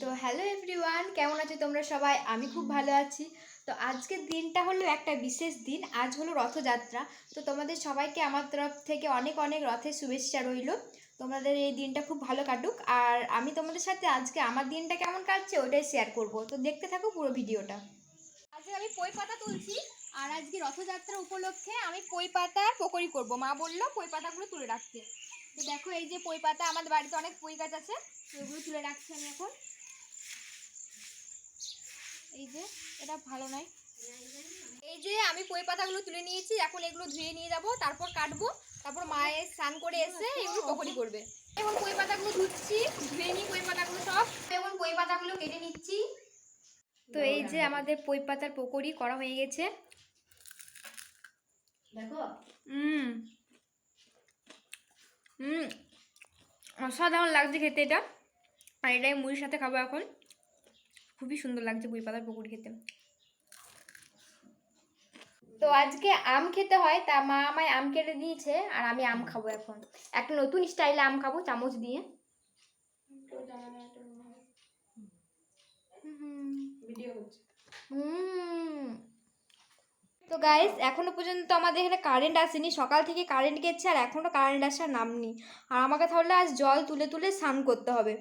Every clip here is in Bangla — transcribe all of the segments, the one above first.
তো হ্যালো এভরিওয়ান কেমন আছো তোমরা সবাই? আমি খুব ভালো আছি। তো আজকের দিনটা হলো একটা বিশেষ দিন, আজ হলো রথযাত্রা। তো তোমাদের সবাইকে আমার তরফ থেকে অনেক অনেক রথের শুভেচ্ছা রইল। তোমাদের এই দিনটা খুব ভালো কাটুক। আর আমি তোমাদের সাথে আজকে আমার দিনটা কেমন কাটছে ওটাই শেয়ার করব। তো দেখতে থাকো পুরো ভিডিওটা। আজকে আমি পই পাতা তুলছি। আর আজকে রথযাত্রা উপলক্ষে আমি পই পাতার পকোড়ি করব। মা বলল পই পাতাগুলো তুলে রাখতে। তো দেখো এই যে পই পাতা, আমাদের বাড়িতে অনেক পই গাছ আছে, তো তুলে রাখছি আমি এখন এই যে এটা ভালো নয়। এই যে আমি পই পাতাগুলো তুলে নিয়েছি এখন এগুলো ধুয়ে নিয়ে যাব তারপর কাটবো তারপর মায়ের স্নান করে এসে এগুলো পকোড়ি করবে। এখন পই পাতাগুলো ধুচ্ছি ধুয়ে নিই পই পাতাগুলো সব। এখন পই পাতাগুলো কেটে নিচ্ছি। তো এই যে আমাদের পই পাতার পকোড়ি করা হয়ে গেছে। দেখো? হুম। হুম। অসাধারণ লাগছে খেতে এটা। আর এটাই মুড়ির সাথে খাব এখন। খুবই সুন্দর লাগছে বই পাতার পকুড়ি খেতে। তো আজকে আম খেতে হয় তা মা আমায় আম কেটে দিয়েছে আর আমি আম খাব এখন। একটা নতুন স্টাইলে আম খাব চামচ দিয়ে। তো গাইস এখনও পর্যন্ত আমাদের এখানে কারেন্ট আসেনি। সকাল থেকে কারেন্ট গেছে আর এখনও কারেন্ট আসার নাম নেই। আর আমাকে তাহলে আজ জল তুলে তুলে স্নান করতে হবে।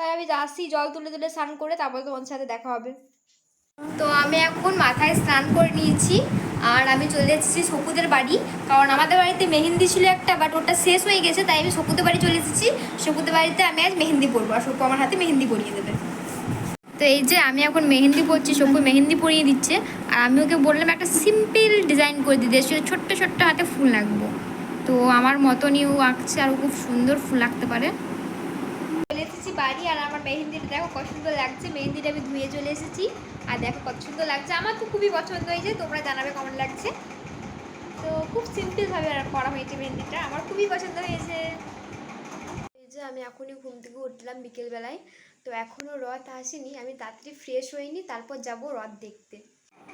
তাই আমি আসি জল তুলে তুলে স্নান করে তারপর তোমার সাথে দেখা হবে। তো আমি এখন মাথায় স্নান করে নিয়েছি, আর আমি চলে এসেছি সপুদের বাড়ি। কারণ আমাদের বাড়িতে মেহেন্দি ছিল একটা বাট ওটা শেষ হয়ে গেছে, তাই আমি সপুদের বাড়ি চলে এসেছি। সপুদের বাড়িতে আমি আজ মেহেন্দি পরবো, আর সপু আমার হাতে মেহেন্দি পরিয়ে দেবে। তো এই যে আমি এখন মেহেন্দি পরছি সব্য মেহেন্দি পরিয়ে দিচ্ছে, আর আমি ওকে বললাম একটা সিম্পল ডিজাইন করে দিতে ছোট্ট ছোট্ট হাতে ফুল আঁকবো। তো আমার মতনই ও আঁকছে, আর খুব সুন্দর ফুল আঁকতে পারে। চলে এসেছি বাড়ি, আর আমার মেহেন্দিটা দেখো কত সুন্দর লাগছে। মেহেন্দিটা আমি ধুয়ে চলে এসেছি, আর দেখো কত সুন্দর লাগছে। আমার তো খুবই পছন্দ হয়েছে তোমরা জানাবে কেমন লাগছে। তো খুব সিম্পলভাবে করা হয়েছে মেহেন্দিটা, আমার খুবই পছন্দ হয়েছে। এই যে আমি এখনই ঘুম থেকে উঠলাম বিকেলবেলায়, তো এখনও রথ আসেনি, আমি তাড়াতাড়ি ফ্রেশ হইনি, তারপর যাব রথ দেখতে।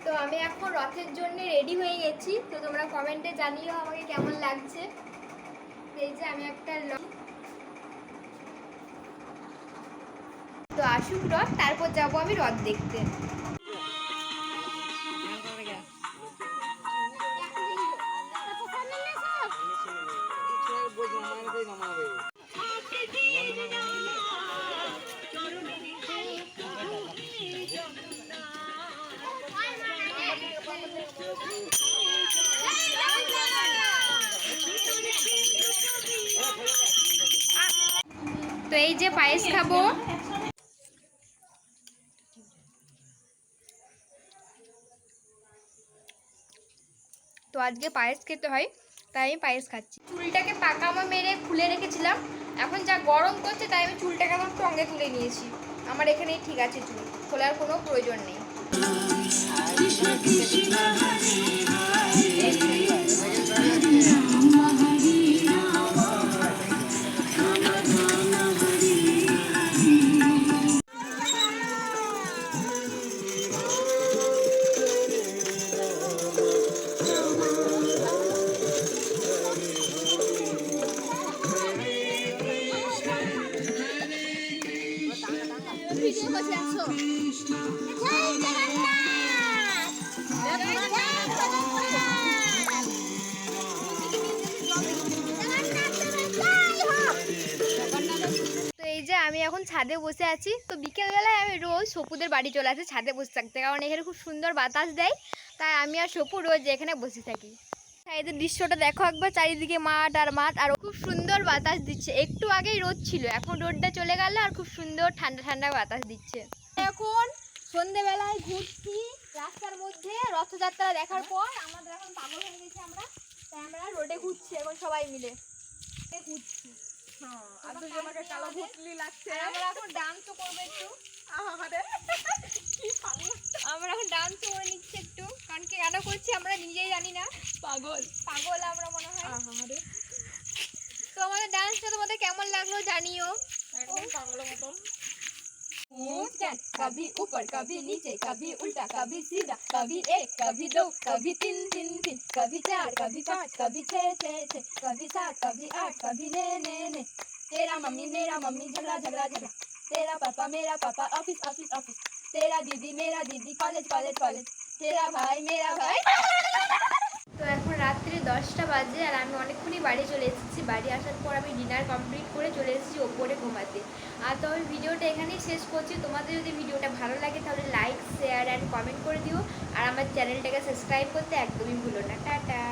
তো আমি এখন রথের জন্য রেডি হয়ে গেছি, তো তোমরা কমেন্টে জানিও আমাকে কেমন লাগছে। এই যে আমি একটা তো আসুক রথ তারপর যাব আমি রথ দেখতে। তো এই যে পায়েস খাব। তো আজকে পায়েস খেতে হয়, তাই আমি পায়েস খাচ্ছি। চুলটাকে পাকামো মেরে খুলে রেখেছিলাম, এখন যা গরম করছে তাই আমি চুলটাকে আমার সঙ্গে তুলে নিয়েছি। আমার এখানেই ঠিক আছে চুল, খোলার কোনো প্রয়োজন নেই। এখন ছাদে বসে আছি। তো বিকেলবেলায় আমি রোজ সপুদের বাড়ি চলে আসি ছাদে বসে থাকতে। কারণ এখানে খুব সুন্দর বাতাস দেয়। তাই আমি আর সপু রোজ এখানে বসে থাকি। এদের দৃশ্যটা দেখো একবার, চারিদিকে মাঠ আর মাঠ। আর খুব সুন্দর বাতাস দিচ্ছে। একটু আগেই রোদ ছিল। এখন রোদটা চলে গেল আর খুব সুন্দর ঠান্ডা ঠান্ডা বাতাস দিচ্ছে। এখন সন্ধেবেলায় ঘুরছি রাস্তার মধ্যে রথযাত্রা দেখার পর। আমাদের এখন পাগল হয়ে গেছে আমরা। তাই আমরা রোডে ঘুরছি এখন সবাই মিলে। ঘুরছি। আর দুজনকে কালো ভুতলি লাগছে। আমরা এখন ডান্সও করব একটু। আহারে কি পাগল? আমরা এখন ডান্সও করে নিচ্ছি একটু। কারণ কি কেন করছি আমরা নিজেই জানি না। পাগল। পাগল আমরা মনে হয়। আহারে তো আমাদের ডান্সটা তোমাদের কেমন লাগল জানিও। একদম পাগলের মতন। कभी ऊपर, कभी नीचे, कभी उल्टा, कभी सीधा, कभी एक, कभी दो, कभी तीन तीन तीन, कभी चार, कभी पाँच, कभी छः छः छः, कभी सात, कभी आठ, कभी ने ने ने तेरा मम्मी, मेरा मम्मी, झगड़ा झगड़ा झगड़ा। तेरा पापा, मेरा पापा, ऑफ़िस ऑफ़िस ऑफ़िस। तेरा दीदी, मेरा दीदी, कॉलेज कॉलेज कॉलेज। तेरा भाई, मेरा भाई। রাত্রি দশটা বাজে আর আমি অনেকক্ষণই বাড়ি চলে এসেছি। বাড়ি আসার পর আমি ডিনার কমপ্লিট করে চলে এসেছি ওপরে ঘুমাতে। আর তো আমি ভিডিওটা এখানেই শেষ করছি। তোমাদের যদি ভিডিওটা ভালো লাগে তাহলে লাইক শেয়ার অ্যান্ড কমেন্ট করে দিও। আর আমার চ্যানেলটাকে সাবস্ক্রাইব করতে একদমই ভুলো না। টাটা!